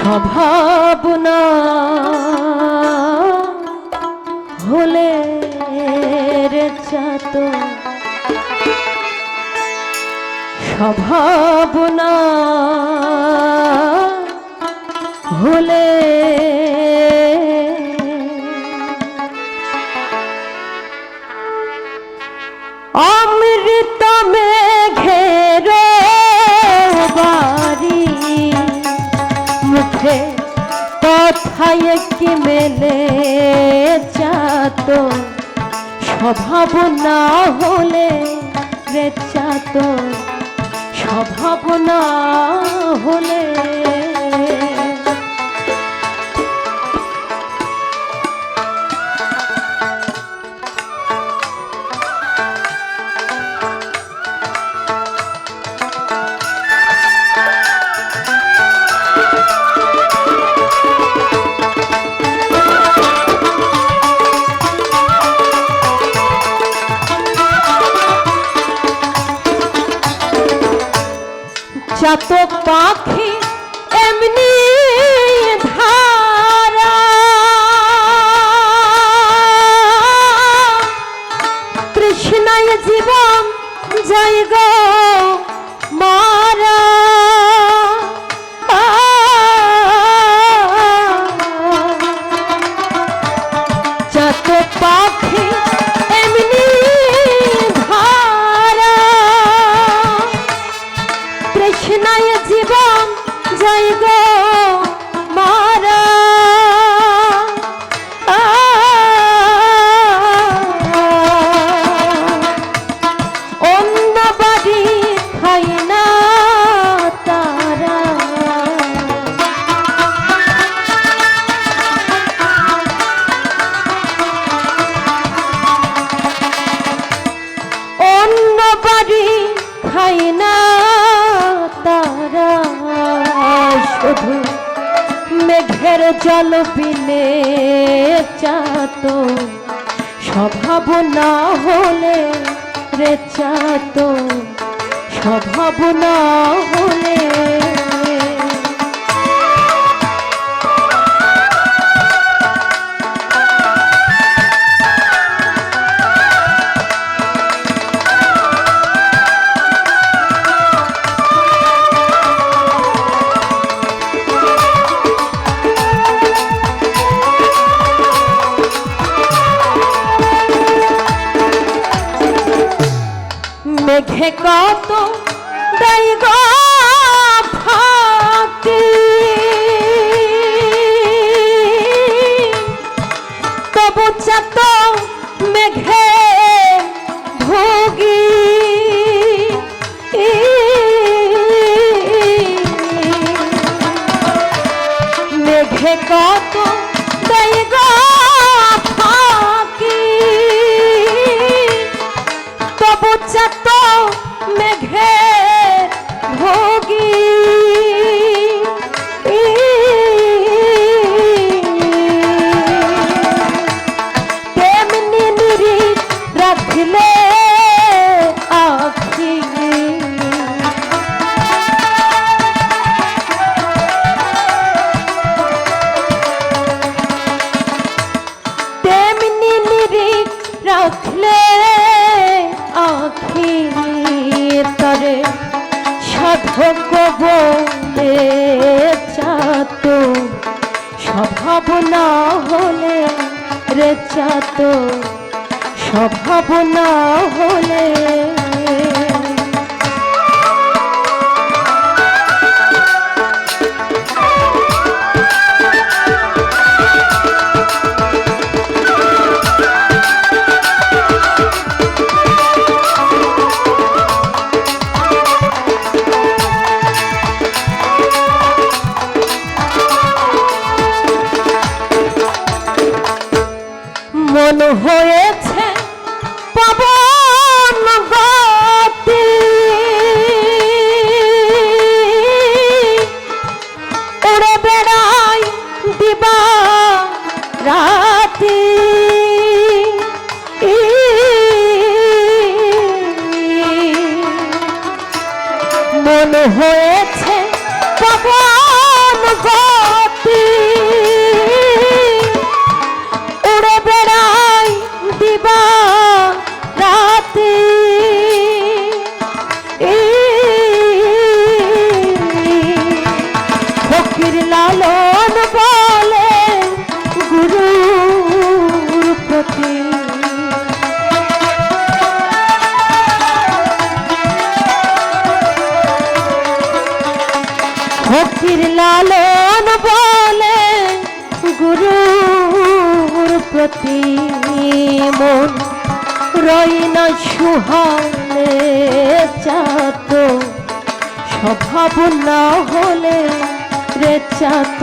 স্বভাবনা হলে রে চাত স্বভাবনা হলে অমৃত কথায় কি মেলে চাত স্বভাব না হলে রে চাত স্বভাব না হলে শুধু মেঘের জল পিনে চাত স্বভাব না হলে রে চাত স্বভাব না হলে কত দেয় ফাঁকি তবু চাত তবু চাত মেঘে ভোগী। রাখলে রাখলে তরে সাধক বলে চাত। স্বভাব না হলে রে চাত। স্বভাব না হলে এমন হয়েছে পবন গতি উড়ে বেড়াই দিবা রাতি। মন হয়ে ফকির লালন বলে গুরুর প্রতি। ফকির লালন বলে গুরুর প্রতি। মন রই না সুহালে চাত স্বভাব না হলে রে চাত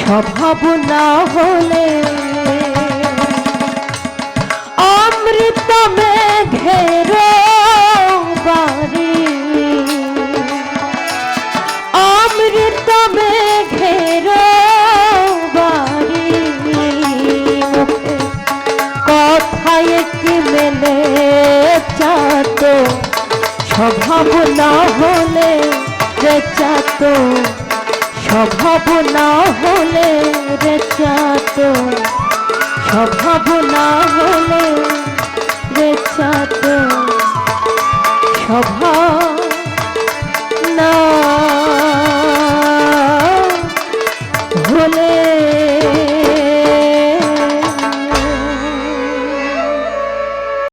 স্বভাব না হলে অমৃত মেঘের বাড়ি। অমৃত মেঘের বাড়ি। কথায় কি মেলে চাত স্বভাব না হলে রে স্বভাব না হলে রে চাত স্বভাব না হলে রে চাত স্বভাব